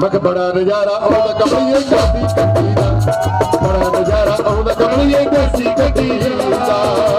ਮਕ ਬੜਾ ਨਜ਼ਾਰਾ ਆਉਂਦਾ ਕਮਲੀਏ ਕਾਫੀ ਕੱਟੀ ਦਾ। ਬੜਾ ਨਜ਼ਾਰਾ ਆਉਂਦਾ ਕਮਲੀਏ ਕਾਫੀ ਕੱਟੀ ਦਾ।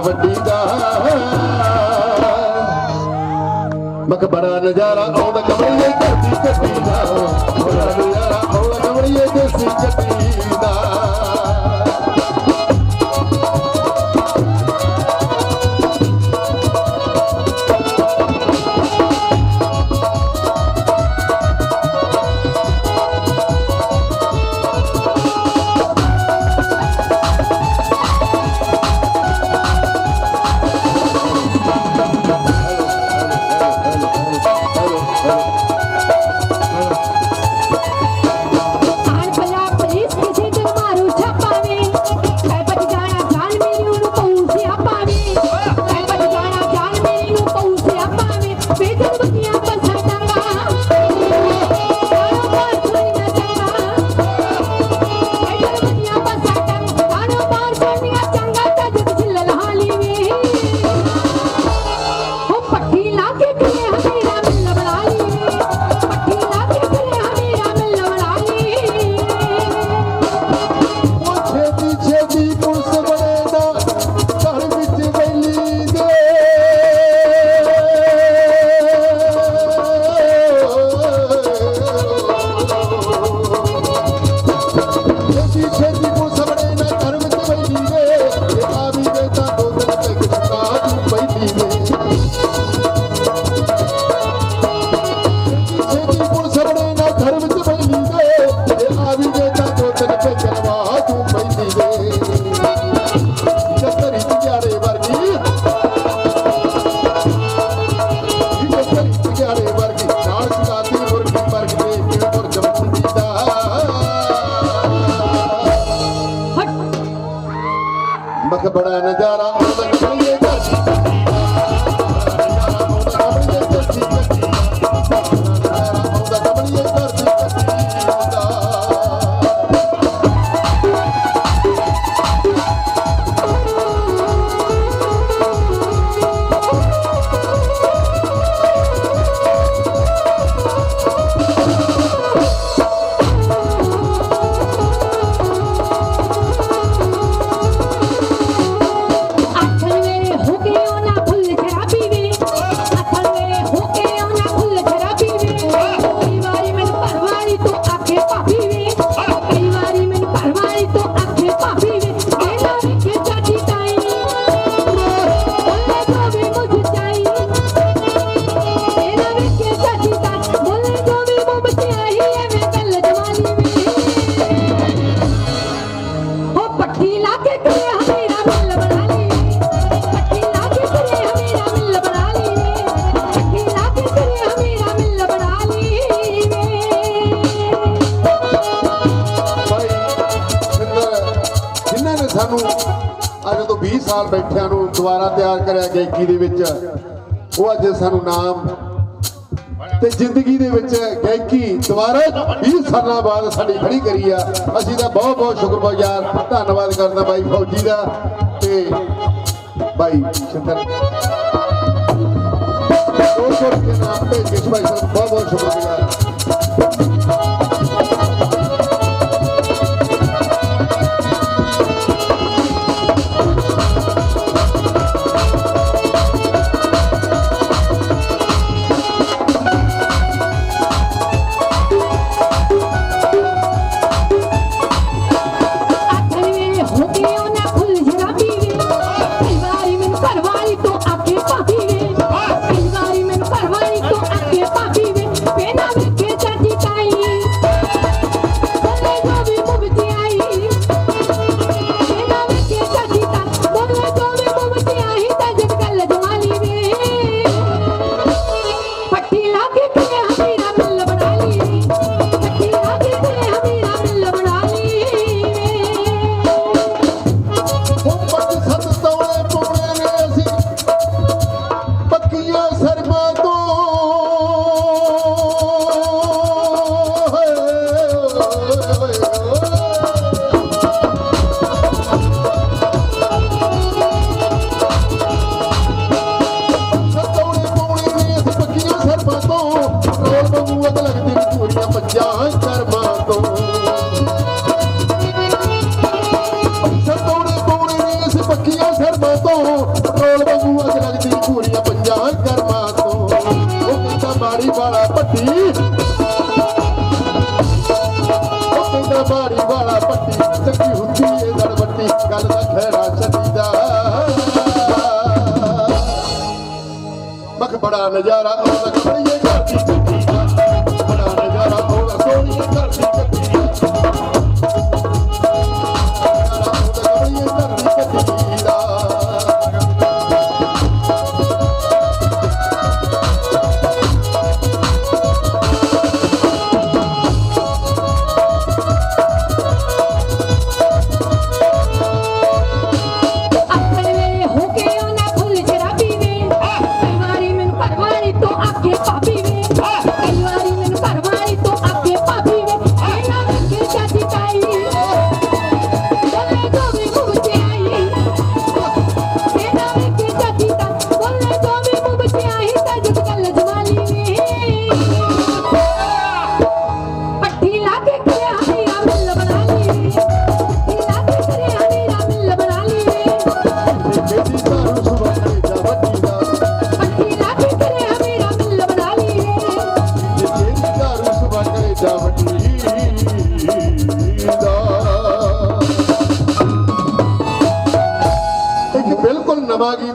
ਵੱਡੀ ਦਾ। ਮਕਬਰਾ ਨਜ਼ਾਰਾ ਆਉਂਦਾ ਕਮਲੇ ਧਰਤੀ ਤੇ ਪੀਂਦਾ ਨੂੰ ਅੱਜ ਤੋਂ 20 ਸਾਲ ਬੈਠਿਆਂ ਨੂੰ ਦੁਬਾਰਾ ਤਿਆਰ ਕਰਿਆ ਗਾਇਕੀ ਦੇ ਵਿੱਚ। ਉਹ ਅੱਜ ਸਾਨੂੰ ਨਾਮ ਤੇ ਜ਼ਿੰਦਗੀ ਦੇ ਵਿੱਚ ਗਾਇਕੀ ਦੁਬਾਰਾ 20 ਸਾਲਾਂ ਬਾਅਦ ਸਾਡੀ ਖੜੀ ਕਰੀ ਆ। ਅਸੀਂ ਤਾਂ ਬਹੁਤ ਬਹੁਤ ਸ਼ੁਕਰਗੁਜ਼ਾਰ, ਧੰਨਵਾਦ ਕਰਦਾ ਬਾਈ ਫੌਜੀ ਦਾ ਤੇ ਬਾਈ ਸ਼ਿੰਦਰ ਦੋ ਬਹੁਤ ਬਹੁਤ ਸ਼ੁਕਰਗੁਜ਼ਾਰ। ਰੋਲ ਵਾਂਗੂ ਪੂਰੀਆਂ ਪੰਜਾਂ ਕਰਮਾਂ ਤੋਂ। ਉਹ ਕਹਿੰਦਾ ਮਾੜੀ ਵਾਲਾ ਪੱਟੀ। ਉਹ ਕਹਿੰਦਾ ਮਾੜੀ ਵਾਲਾ ਪੱਟੀ ਚੱਕੀ ਹੁੰਦੀ ਏ ਦੜ ਗੱਲ ਦਾ ਖੈੜਾ ਛੱਡੀਦਾ ਮਖ ਬੜਾ ਨਜ਼ਾਰਾ ਆਉਂਦਾ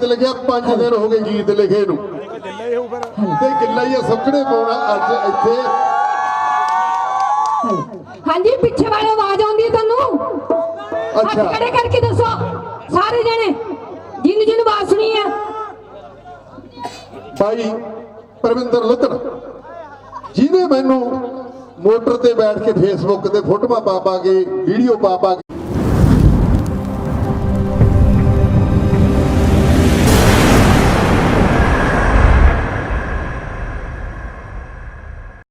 ਗੀਤ ਲਿਖਿਆ 5 ਦਿਨ ਹੋ ਗਏ ਗੀਤ ਲਿਖੇ ਨੂੰ। ਤੇ ਕਿੱਲਾ ਹੀ ਆ ਸੁੱਕਣੇ ਪਾਉਣਾ ਅੱਜ ਇੱਥੇ। ਹਾਂਜੀ ਪਿੱਛੇ ਵਾਲੇ ਆਵਾਜ਼ ਆਉਂਦੀ ਹੈ ਤੁਹਾਨੂੰ? ਅੱਛਾ। ਖੜੇ ਕਰਕੇ ਦੱਸੋ ਸਾਰੇ ਜਣੇ ਜਿੰਨ ਜਿੰਨ ਆਵਾਜ਼ ਸੁਣੀ ਹੈ। ਭਾਈ ਪਰਵਿੰਦਰ ਲੁੱਤੜ ਜਿਹਨੇ ਮੈਨੂੰ ਮੋਟਰ ਤੇ ਬੈਠ ਕੇ ਫੇਸਬੁੱਕ ਤੇ ਫੋਟੋਆਂ ਪਾ ਪਾ ਕੇ ਵੀਡੀਓ ਪਾ ਪਾ ਕੇ